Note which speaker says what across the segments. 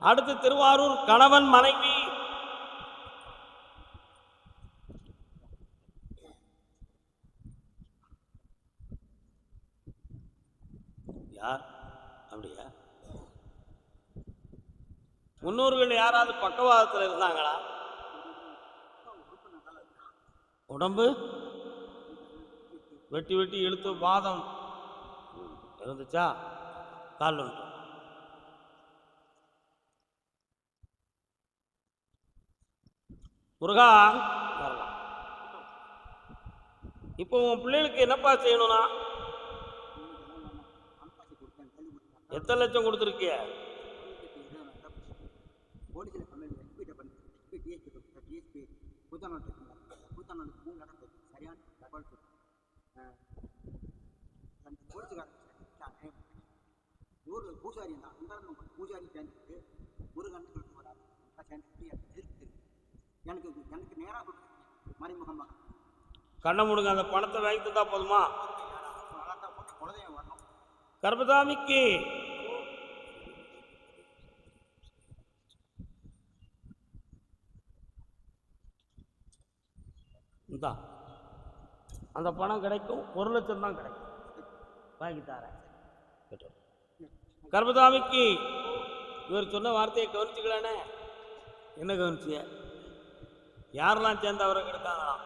Speaker 1: அடுத்து திருவாரூர் கணவன் மனைவி. யார்? அப்படியா? முன்னோர்கள் யாராவது பக்கவாதத்தில் இருந்தாங்களா? உடம்பு? வெட்டி வெட்டி இழுத்து வாதம். இருந்துச்சா? கால் உண்டு முருகா வரலாம். இப்போ உன் பிள்ளைகளுக்கு என்னப்பா செய்யணும்னா? எத்தனை லட்சம் கொடுத்துருக்கிய?
Speaker 2: சரியான ஊரில் பூசாரி தான். பூசாரி சேர்ந்துட்டு முருகன் சொல்லிட்டு எனக்கு எனக்கு நேராக கொடுத்து மறைமுகமாக
Speaker 1: கண்ணை முடுங்க அந்த பணத்தை வாங்கி தந்தா போதுமா?
Speaker 2: போட்டு
Speaker 1: கர்பதாமிக்கு இந்தா. அந்த பணம் கிடைக்கும் ஒரு லட்சம் தான் கிடைக்கும். வாங்கி தரேன். கர்பதாமிக்கு இவர் சொன்ன வார்த்தையை கவனிச்சுக்கலானே? என்ன கவனிச்சிய? யாரெல்லாம் சேர்ந்து அவரை கெடுத்தாங்களாம்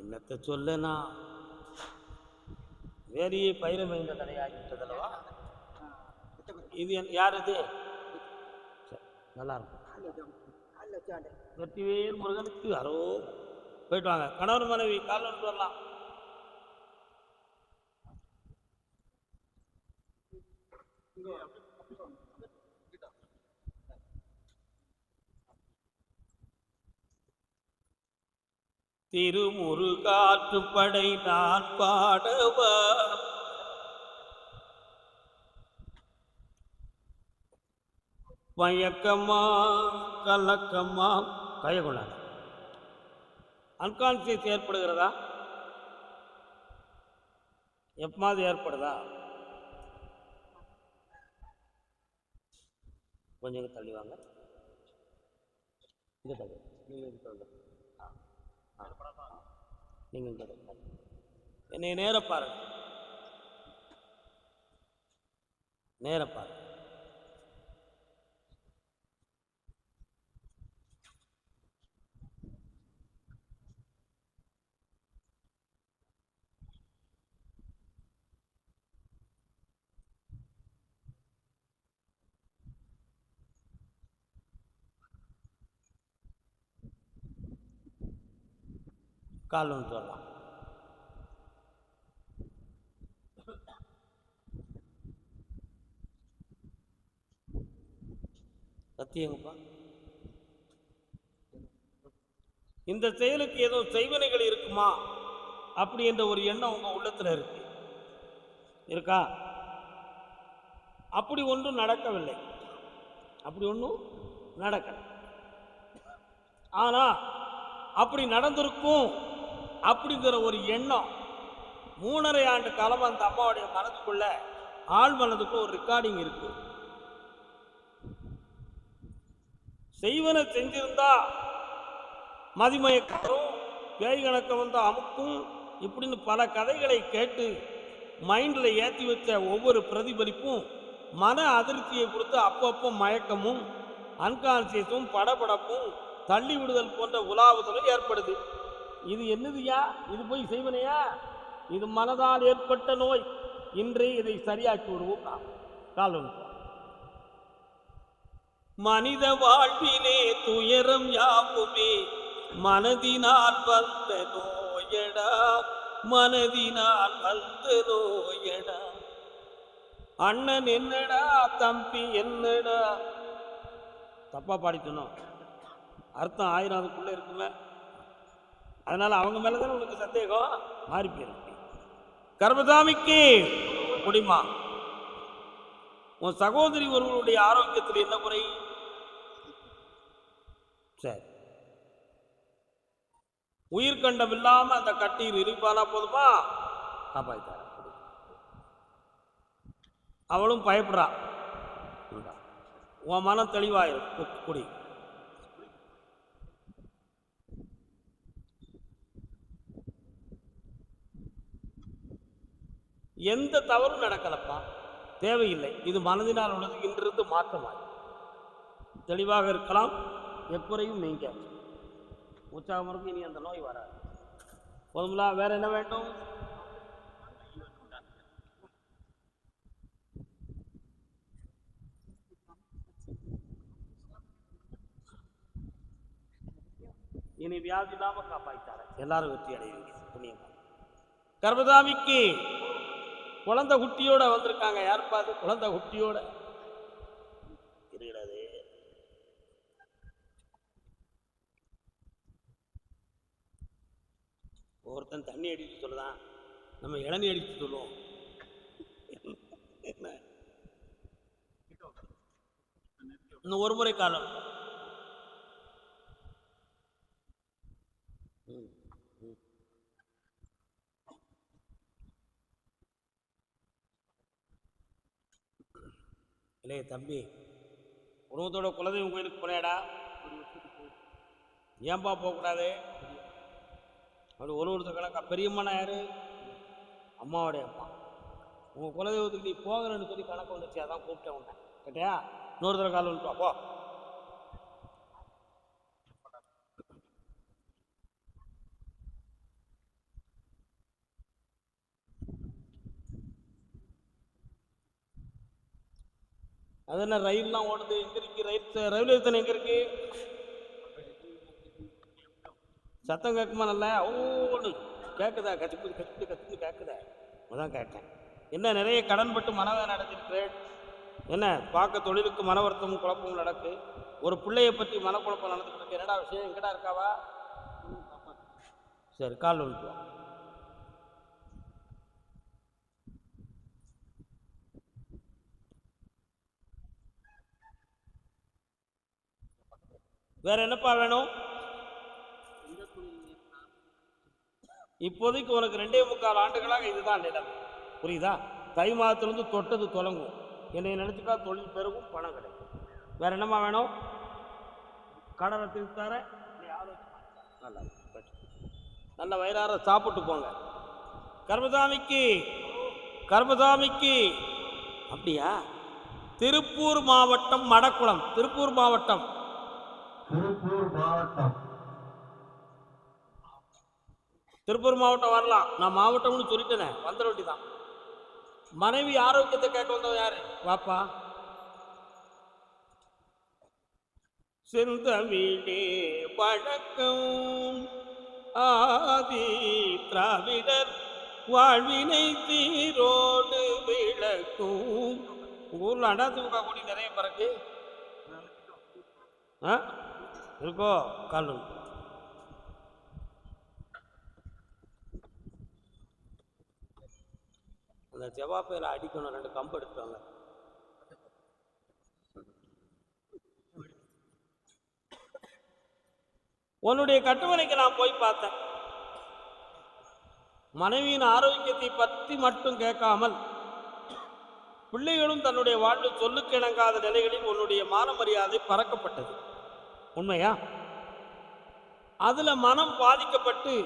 Speaker 1: என்னத்தை சொல்லுனா வேரியை பயிரமைந்த தடையாகிவிட்டதல்லவா இது யார் இது நல்லா இருக்கும்
Speaker 2: காலில் வச்சாண்டே
Speaker 1: வெற்றிவேல் முருகனுக்கு அரோ போயிட்டு வாங்க. கணவன் மனைவி கால் வந்து வரலாம். திருமுருகாற்றுப்படை நான் பாடவா? மயக்கமா கலக்கமா கையகுணம் அன்கான்சியஸ் ஏற்படுகிறதா? எப்பமாவது ஏற்படுதா? கொஞ்சம் இங்க தள்ளி வாங்க. இது தள்ளி. நீங்கள் என்னை நேர பாருங்க. நேர பாருங்க. கால் ஒன்று சத்தியங்கப்பா இந்த செயலுக்கு ஏதோ செய்வனைகள் இருக்குமா? அப்படி என்ற ஒரு எண்ணம் உங்கள் உள்ளத்தில் இருக்கு. இருக்கா? அப்படி ஒன்றும் நடக்கவில்லை. அப்படி ஒன்றும் நடக்கல. ஆனால் அப்படி நடந்திருக்கும். அப்படிங்கிற ஒரு எண்ணம். மூணரை ஆண்டு காலமாக அந்த அம்மாவுடைய மனதுக்குள்ள ஆள் மனதுக்குள்ள ஒரு ரெக்கார்டிங் இருக்கு. செய்வன செஞ்சிருந்தா மதிமயக்கரும் பேய் கணக்க வந்து அமுக்கும் இப்படின்னு பல கதைகளை கேட்டு மைண்டில் ஏற்றி வச்ச ஒவ்வொரு பிரதிபலிப்பும் மன அதிருப்தியை கொடுத்து அப்பப்போ மயக்கமும் அன்கான்சியஸும் படபடப்பும் தள்ளி விடுதல் போன்ற உலாவுதலும் ஏற்படுது. இது என்னதுயா? இது போய் செய்வனையா? இது மனதால் ஏற்பட்ட நோய். இன்றே இதை சரியாக்கி விடுவோம் நாம். மனித வாழ்விலே துயரம் யாவுமே. மனதினால் வந்த நோயடா. மனதினால் வந்த நோயடா. அண்ணன் என்னடா? தம்பி என்னடா? தப்பா பாடிக்கணும் அர்த்தம் ஆயிரம் அதுக்குள்ள இருக்குமே. அதனால அவங்க மேலே தானே உனக்கு சந்தேகம்? மாறி போயிருக்கு கர்மதாமிக்கு முடியுமா உன் சகோதரி ஒருவருடைய ஆரோக்கியத்தில் என்ன குறை? சரி. உயிர்கண்டம் இல்லாமல் இல்லாம அந்த கட்டியில் இருப்பானா போதுமா? காப்பாற்ற அவளும் பயப்படுறா. உன் மனம் தெளிவாயிரும் கு- குடி. எந்த தவறும் நடக்கலப்பா. தேவையில்லை. இது மனதினால் உள்ளது. இன்றிருந்து மாற்றமாகும் தெளிவாக இருக்கலாம். எப்புறையும் நீங்க உற்சாகம் இனி அந்த நோய் வராது. போதுங்களா வேற என்ன வேண்டும்? இனி வியாதி இல்லாமல் காப்பாற்றாரு எல்லாரும் வெற்றி அடைவீங்க. புண்ணியமா. கர்மதாமிக்கு குழந்தை குட்டியோட வந்திருக்காங்க. யார் பார்த்து குழந்தை குட்டியோட. இருக்கிறது ஒருத்தன் தண்ணி அடித்து சொல்லுதான் நம்ம இளநீ அடிச்சு சொல்லுவோம். என்ன? இன்னும் ஒரு முறை காலம். ம். இல்லையே தம்பி? குடும்பத்தோட குலதெய்வம் கோயிலுக்கு போனேடா. ஏன்பா போகக்கூடாது அப்படி ஒரு ஒருத்தர் கணக்கா பெரியம்மனா யாரு? அம்மாவோடைய அம்மா உங்கள் குலதெய்வத்துக்கு நீ போகிறேன்னு சொல்லி கணக்கு வந்துச்சு அதான் கூப்பிட்டேன் உன்னை. கேட்டியா? இன்னொருத்தர கால் வந்துட்டு போ. அது என்ன ரயில்லாம் ஓடுது? எங்க இருக்கு? ரயில் ரயில்வே ஸ்டேஷன் எங்க இருக்கு? சத்தம் கேட்குமா நல்லா? ஓடு கேட்குதா கத்துக்கு கத்து கத்துன்னு கேட்குதா அதான் கேட்டேன். என்ன நிறைய கடன்பட்டு மனவேதனை நடத்திருக்கிறேன் என்ன பார்க்க தொழிலுக்கு மன வருத்தமும் குழப்பமும் நடக்கு. ஒரு பிள்ளையை பற்றி மனக்குழப்பம் நடந்துட்டு இருக்கு. என்னடா விஷயம்? எங்கடா இருக்காவா? சரி கால் வந்துட்டு வேற என்னப்பா வேணும்? இப்போதைக்கு உனக்கு ரெண்டே முக்கால் ஆண்டுகளாக இதுதான் நிலம். புரியுதா? தை மாதத்துலேருந்து தொட்டது தொடங்கும். என்னை நினச்சிக்கா தொழில் பெருகும் பணம் கிடைக்கும். வேற என்னம்மா வேணும்? கடனை திருத்தார? நல்லா நல்ல வயிறார சாப்பிட்டு போங்க. கர்மசாமிக்கு கர்மசாமிக்கு. அப்படியா? திருப்பூர் மாவட்டம் மடக்குளம். திருப்பூர் மாவட்டம்.
Speaker 3: மாவட்டம்.
Speaker 1: திருப்பூர் மாவட்டம் வரலாம். நான் மாவட்டம்னு சொல்லிட்டேனே வந்துட தான் மனைவி ஆரோக்கியத்தை கேட்க வந்தவன் யாரு? வாப்பா. செந்தமிழே வழக்கம் ஆதி திராவிடர் வாழ்வினை தீரோடு விளக்கும். ஊர்ல திமுக கூடி நிறைய பிறகு ஆ? இருக்கோ கால் அந்த செவ்வாப்பையில் அடிக்கணும் ரெண்டு கம்பு எடுத்துவாங்க உன்னுடைய கட்டுமனைக்கு நான் போய் பார்த்தேன். மனைவியின் ஆரோக்கியத்தை பற்றி மட்டும் கேட்காமல் பிள்ளைகளும் தன்னுடைய வாழ்வு சொல்லுக்கு இணங்காத நிலைகளில் உன்னுடைய மான மரியாதை பறக்கப்பட்டது. உண்மையா? அதில் மனம் பாதிக்கப்பட்டு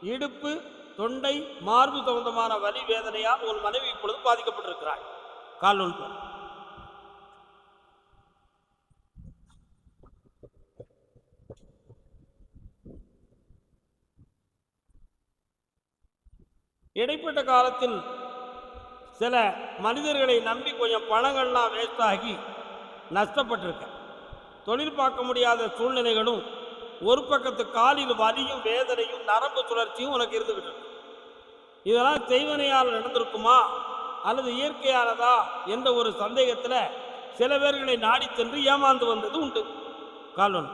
Speaker 1: இடுப்பு தொண்டை மார்பு சம்பந்தமான வலி வேதனையால் உன் மனைவி இப்பொழுது பாதிக்கப்பட்டிருக்கிறாய்? கால் இடைப்பட்ட காலத்தில் சில மனிதர்களை நம்பி கொஞ்சம் பணங்கள்லாம் வேஸ்ட் ஆகி நஷ்டப்பட்டிருக்கேன். தொழில் பார்க்க முடியாத சூழ்நிலைகளும் ஒரு பக்கத்து காலில் வலியும் வேதனையும் நரம்பு சுழற்சியும் உனக்கு இருந்துவிட்டது. இதெல்லாம் செய்வனையால் நடந்திருக்குமா? அல்லது இயற்கையானதா? என்ற ஒரு சந்தேகத்தில் சில பேர்களை நாடி சென்று ஏமாந்து வந்தது உண்டு. கால்வன்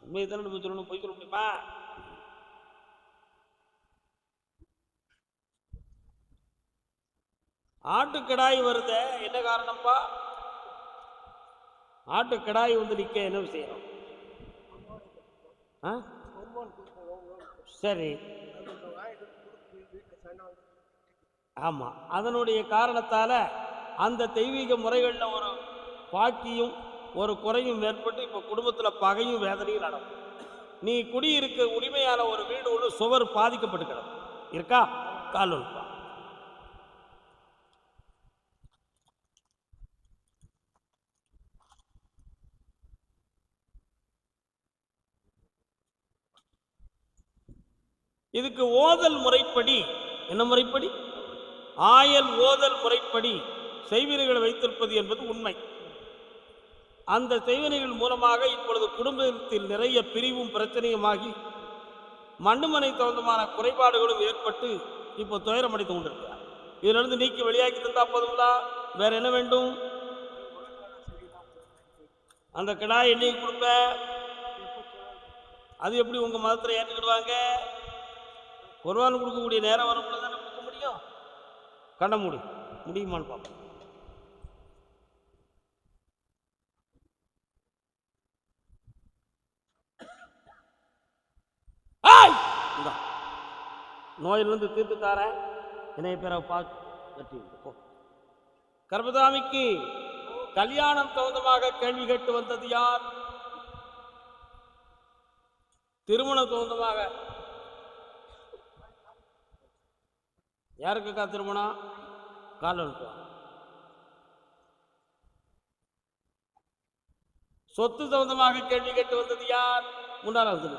Speaker 1: உண்மை தானே சொல்லணும்? போய் சொல்ல முடியுமா? ஆட்டுக்கடாய் வருத என்ன காரணம்ப்பா ஆட்டு கடாய் வந்து நிற்க என்ன விஷயம் ஆ? சரி. ஆமாம் அதனுடைய காரணத்தால் அந்த தெய்வீக முறைகளில் ஒரு பாக்கியும் ஒரு குறையும் ஏற்பட்டு இப்போ குடும்பத்தில் பகையும் வேதனையும் நடக்கும். நீ குடியிருக்க உரிமையான ஒரு வீடு ஒன்று சுவர் பாதிக்கப்பட்டு கிடக்கும். இருக்கா? கால் இதுக்கு ஓதல் முறைப்படி என்ன முறைப்படி? ஆயல் ஓதல் முறைப்படி செய்வினைகளை வைத்திருப்பது என்பது உண்மை. அந்த செய்வினைகள் மூலமாக இப்பொழுது குடும்பத்தில் நிறைய பிரிவும் பிரச்சனையுமாகி மண்ணுமனை தகுந்தமான குறைபாடுகளும் ஏற்பட்டு இப்போ துயரமடைந்து கொண்டிருக்கிறார். இதிலிருந்து நீக்கி வெளியாக்கி தந்தா போதுங்களா வேற என்ன வேண்டும்? அந்த கிடாய் என்னைக்கு கொடுப்ப? அது எப்படி உங்க மதத்தில் ஏற்றுக்கிடுவாங்க? குர்வான் கொடுக்கக்கூடிய நேரம் வரும்போது தானே கொடுக்க முடியும்? கண்ண மூடு. முடியுமான்னு பார்ப்போம். நோயிலிருந்து தீர்த்து தாரேன் இணைய பேரை பார்த்து கட்டி போ. கல்யாணம் தகுந்தமாக கேள்வி கேட்டு வந்தது யார்? திருமணம் தகுந்தமாக யாருக்குக்கா திருமணம்? காலனுக்கு சொத்து சம்பந்தமாக கேள்வி கேட்டு வந்தது யார்? முன்னாள் வந்து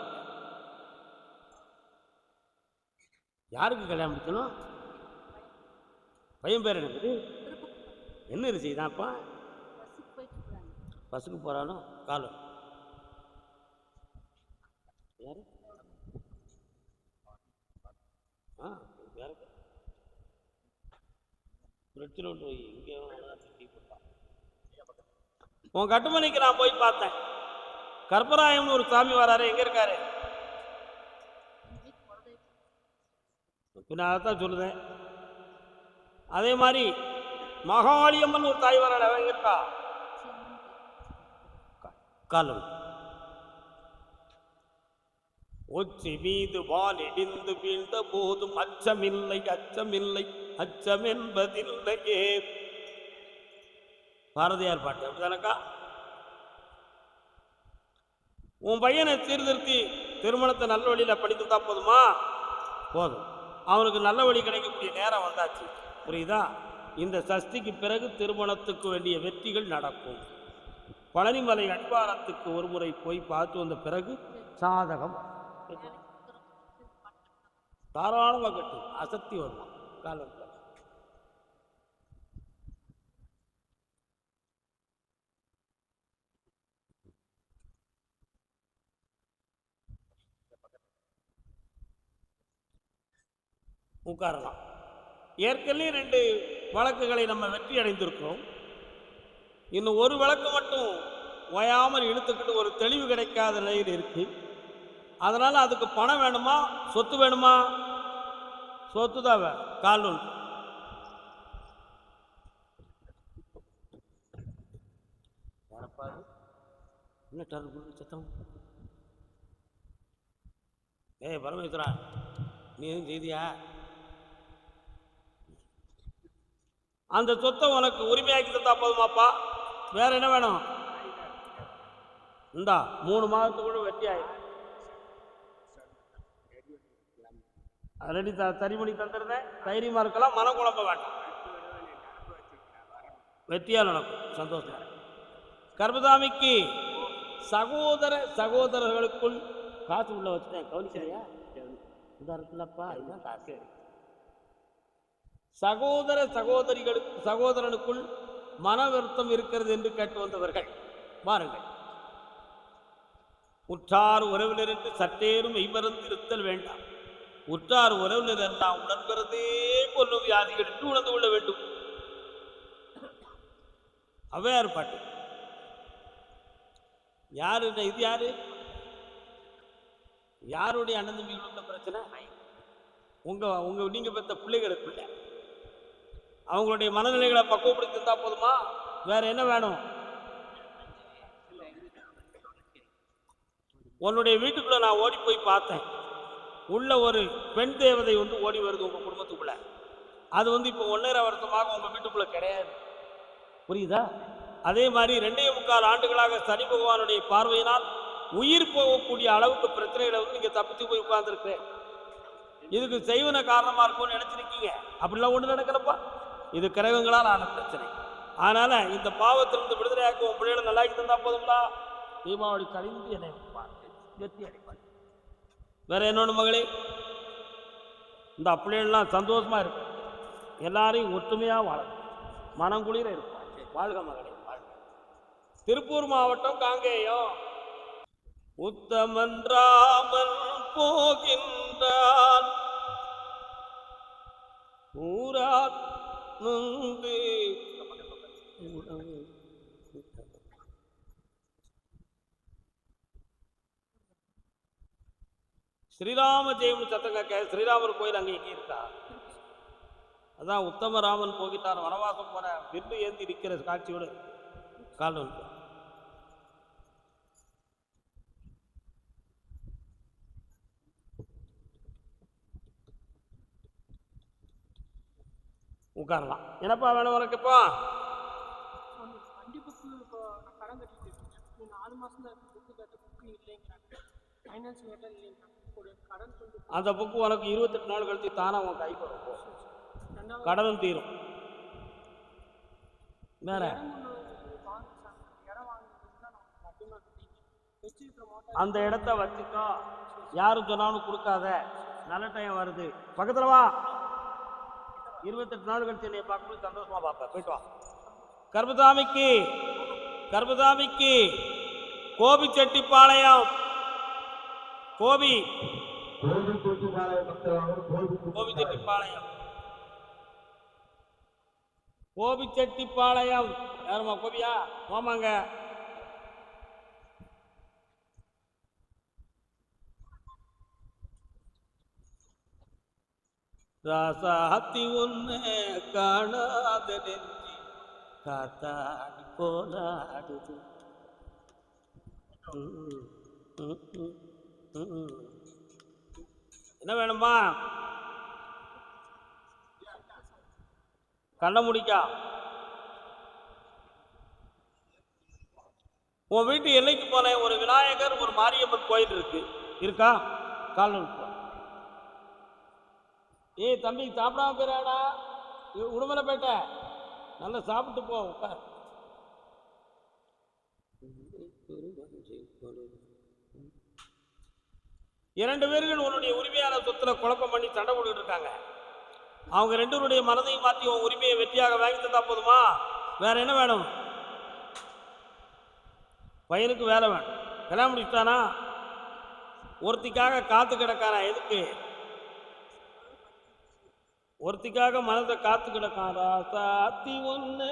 Speaker 1: யாருக்கு கல்யாணம் முடிக்கணும்? பையன் பேர் எனக்கு என்ன செய்தான்ப்பா பஸ்ஸுக்கு போகிறானோ காலம் யாரு? ஆ. யாரு போய் ஒன்று வை இங்கே உன் கட்டுமணிக்கு நான் போய் பார்த்தேன். கற்பராயம்னு ஒரு சாமி வராரு எங்க இருக்காரு? பின்ன அதைத்தான் சொல்லுதேன். அதே மாதிரி மகாளியம்மன் ஒரு தாய் வராரு அவன் எங்க இருக்கா? காலம் ஒச்சி மீது வால் இடிந்து வீழ்ந்த போதும் அச்சமில்லை அச்சமில்லை. அச்சம் என்பதில்லையே பாரதியார் பாட்டு அப்படிதானக்கா உன் பையனை சீர்திருத்தி திருமணத்தை நல்ல வழியில் படித்துட்டா போதுமா? போதும். அவனுக்கு நல்ல வழி கிடைக்கக்கூடிய நேரம் வந்தாச்சு. புரியுதா? இந்த சஷ்டிக்கு பிறகு திருமணத்துக்கு வேண்டிய வெற்றிகள் நடக்கும். பழனிமலை அடிவாரத்துக்கு ஒரு முறை போய் பார்த்து வந்த பிறகு சாதகம். தாராளமாக கட்டு. அசத்தி வருமா காலம். உட்காரலாம் ஏற்கனவே ரெண்டு வழக்குகளை நம்ம வெற்றி அடைந்திருக்கிறோம். இன்னும் ஒரு வழக்கு மட்டும் ஓயாமல் இழுத்துக்கிட்டு ஒரு தெளிவு கிடைக்காத நிலையில் இருக்கு. அதனால் அதுக்கு பணம் வேணுமா? சொத்து வேணுமா? சொத்து தான் கால்நூல் என்ன டர்பு சத்தம்? ஏய் பரமேஸ்வரா நீ எதுவும் செய்தியா? அந்த சொத்தை உனக்கு உரிமையாக்கி தந்தா போதுமாப்பா வேற என்ன வேணும்? இந்தா மூணு மாதத்துக்குள்ள வெட்டி ஆயிடும் ரெடி த தறி தந்துருந்தேன் தைரியமாக இருக்கலாம் மன குழப்ப வேண்டாம். வெற்றியாக நடக்கும். சந்தோஷம். கர்மதாமிக்கு சகோதர சகோதரர்களுக்குள் காசு உள்ள வச்சுட்டேன். கவனிச்சலையா இந்த இருக்குல்லப்பா. இதுதான் காசு. சகோதர சகோதரிகளுக்கு சகோதரனுக்குள் மன வருத்தம் இருக்கிறது என்று கேட்டு வந்தவர்கள் பாருங்கள் உற்றார் உறவினர் என்று சற்றேனும் மெய்மறந்து இருத்தல் வேண்டாம். உற்றார் உறவினர் என்றால் உணர்கிறதே கொல்லும் வியாதிகள் என்று உணர்ந்து கொள்ள வேண்டும். அவ்வையார் பாட்டு யாரு இது யாரு? யாருடைய அண்ணன் தம்பிகளுக்கு பிரச்சனை? உங்க உங்க நீங்க பெற்ற பிள்ளைகளுக்குள்ள. அவங்களுடைய மனநிலைகளை பக்குவப்படுத்தி இருந்தால் போதுமா? வேற என்ன வேணும்? உன்னுடைய வீட்டுக்குள்ள நான் ஓடி போய் பார்த்தேன். உள்ள ஒரு பெண் தேவதை வந்து ஓடி வருது உங்க குடும்பத்துக்குள்ள. அது வந்து இப்போ ஒன்னரை வருஷமாக உங்க வீட்டுக்குள்ள கிடையாது. புரியுதா? அதே மாதிரி ரெண்டே முக்கால் ஆண்டுகளாக சனி பகவானுடைய பார்வையினால் உயிர் போகக்கூடிய அளவுக்கு பிரச்சனைகளை வந்து நீங்கள் தப்பித்து போய் உட்கார்ந்துருக்கிறேன். இதுக்கு செய்வன காரணமாக இருக்கும்னு நினச்சிருக்கீங்க. அப்படிலாம் ஒன்று நடக்கிறப்பா இது கிரகங்களால் ஆன பிரச்சனை. அதனால இந்த பாவத்திலிருந்து விடுதலையாக்க உன் பிள்ளைகளை நல்லாக்கி தந்தா போதுங்களா தீபாவளி கழிந்து என்னை வெற்றி அடைப்பார் வேற என்னொன்று மகளே இந்த பிள்ளைகள்லாம் சந்தோஷமா இருக்கும் எல்லாரையும் ஒற்றுமையாக வாழணும் மனம் குளிர இருப்பார் வாழ்க மகளே வாழ்க. திருப்பூர் மாவட்டம் காங்கேயம். உத்தமன்றாமல் போகின்றான். ஊரா ஸ்ரீராம ஜெயம் சத்தம் கேட்க ஸ்ரீராமர் கோயில் அங்கே எங்கே இருக்கா அதான் உத்தமராமன் போகிட்டார். வனவாசம் போன வில்லு ஏந்தி நிற்கிற காட்சியோடு. கால் வந்து உட்காரலாம் என்னப்பா வேணும் உனக்கு இப்போ
Speaker 4: ஒன்று வண்டி புக்கு இப்போ நான் கடன் கட்டிட்டு இருக்கேன் நீ நாலு மாதம் தான் புக்கு கட்ட புக்கு இல்லைங்கிறாங்க ஃபைனான்ஸ் உட்காரலாம். என்னப்பா வேணும் கடன் இப்போ?
Speaker 1: அந்த புக்கு உனக்கு இருபத்தெட்டு நாள் கழித்து தானே உன் கைக்கு வரும் போ. கடனும் தீரும். வேற? அந்த இடத்த வச்சுக்கோ. யாரும் சொன்னாலும் கொடுக்காத. நல்ல டைம் வருது. பக்கத்துல வா. இருபத்தெட்டு நாள் கழிச்சு என்னை பார்க்கும்போது சந்தோஷமா பார்ப்பேன். போயிட்டு வா. கர்பதாமிக்கு கர்பதாமிக்கு கோபிச்செட்டிப்பாளையம். கோபி.
Speaker 3: கோவில் கொட்டிப்பாளையம் கோபி செட்டிப்பாளையம்
Speaker 1: கோபிச்செட்டிப்பாளையம். கோபிச்செட்டிப்பாளையம். யாருமா கோபியா? ஆமாங்க ராசாத்தி ஒன்று காணாத நெஞ்சி காத்தாடி போலாடுது என்ன வேணுமா? கண்ண முடிக்கா. உன் வீட்டு எல்லைக்கு போல ஒரு விநாயகர் ஒரு மாரியம்மன் கோயில் இருக்கு. இருக்கா? கால் ஏய் தம்பி சாப்பிடாம போயிடாடா உடுமலைப்பேட்டை நல்லா சாப்பிட்டு போ உட்கார் இரண்டு பேர்கள் உன்னுடைய உரிமையான சொத்துல குழப்பம் பண்ணி சண்டை போட்டுட்டு இருக்காங்க. அவங்க ரெண்டுடைய மனதையும் மாற்றி உன் உரிமையை வெற்றியாக வாங்கி தந்தா போதுமா? வேற என்ன வேணும்? பையனுக்கு வேலை வேணும். கல்யாணம் முடிச்சுட்டானா? ஒருத்திக்காக காத்து கிடக்கானா? எதுக்கு? ஒருத்திக்காக மனதை காத்து கிடக்கான் சாத்தி ஒன்று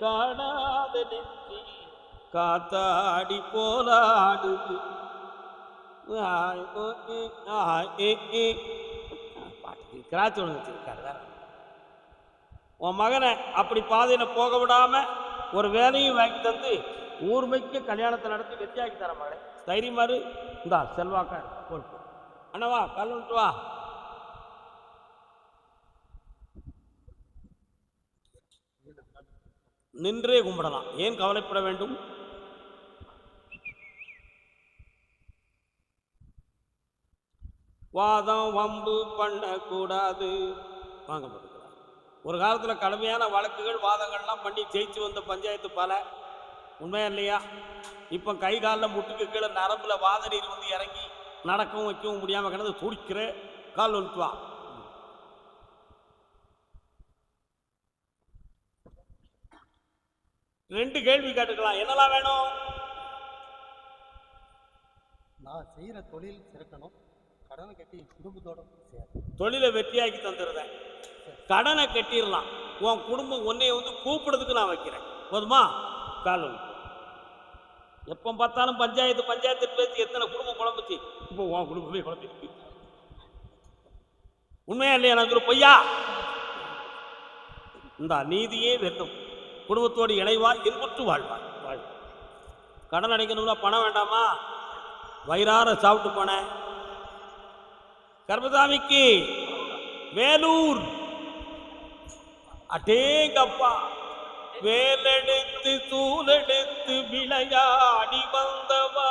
Speaker 1: காணாத நெஞ்சி. காத்தாடி போலாடுது பாட்டு ஓ ஏ, ஏ. கிராச்சி ஒன்று வச்சிருக்காரு வேற. உன் மகனை அப்படி பாதையில் போக விடாம ஒரு வேலையும் வாங்கி தந்து ஊர்மைக்கு கல்யாணத்தை நடத்தி வெற்றியாக்கி தர மகளே தைரியமாரு இந்தா செல்வாக்கா பொறுப்பு அண்ணவா கல்லுட்டு வா. நின்றே கும்பிடலாம். ஏன் கவலைப்பட வேண்டும்? வாதம் வம்பு பண்ணக்கூடாது. வாங்க ஒரு காலத்தில் கடுமையான வழக்குகள் வாதங்கள்லாம் பண்ணி ஜெயிச்சு வந்த பஞ்சாயத்து பல. உண்மையா இல்லையா? இப்போ கை காலில் முட்டுக்கு கீழே நரம்பில் வாத நீர் வந்து இறங்கி நடக்கவும் வைக்கவும் முடியாமல் கிடந்து துடிக்கிற கால் வந்துட்டு ரெண்டு கேள்வி கேட்டுக்கலாம். என்னெல்லாம் வேணும்?
Speaker 5: நான் செய்கிற தொழில் சிறக்கணும் கடனை கட்டி குடும்பத்தோட
Speaker 1: தொழிலை வெற்றியாக்கி தந்துடுறேன் கடனை கட்டிடலாம். உன் குடும்பம் உன்னைய வந்து கூப்பிடுறதுக்கு நான் வைக்கிறேன். போதுமா? கால் வந்துட்டு வா. எப்போ பார்த்தாலும் பஞ்சாயத்து பஞ்சாயத்து பேசி எத்தனை குடும்பம் குழம்புச்சு? இப்போ உன் குடும்பமே குழம்பிருக்கு உண்மையா இல்லையா? நான் பொய்யா? இந்த நீதியே வெல்லும் குடும்பத்தோடு இணைவாய் இன்புற்று வாழ்வாய். வாழ் கடன் அடைக்கணும்னா பணம் வேண்டாமா? வயிறார சாப்பிட்டு போனேன் கர்மசாமிக்கு வேலூர். அடேங்கப்பா. வேலெடுத்து தூலெடுத்து விளையாடி வந்தவா.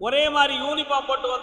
Speaker 1: ஒரே மாதிரி யூனிஃபார்ம் போட்டு வந்த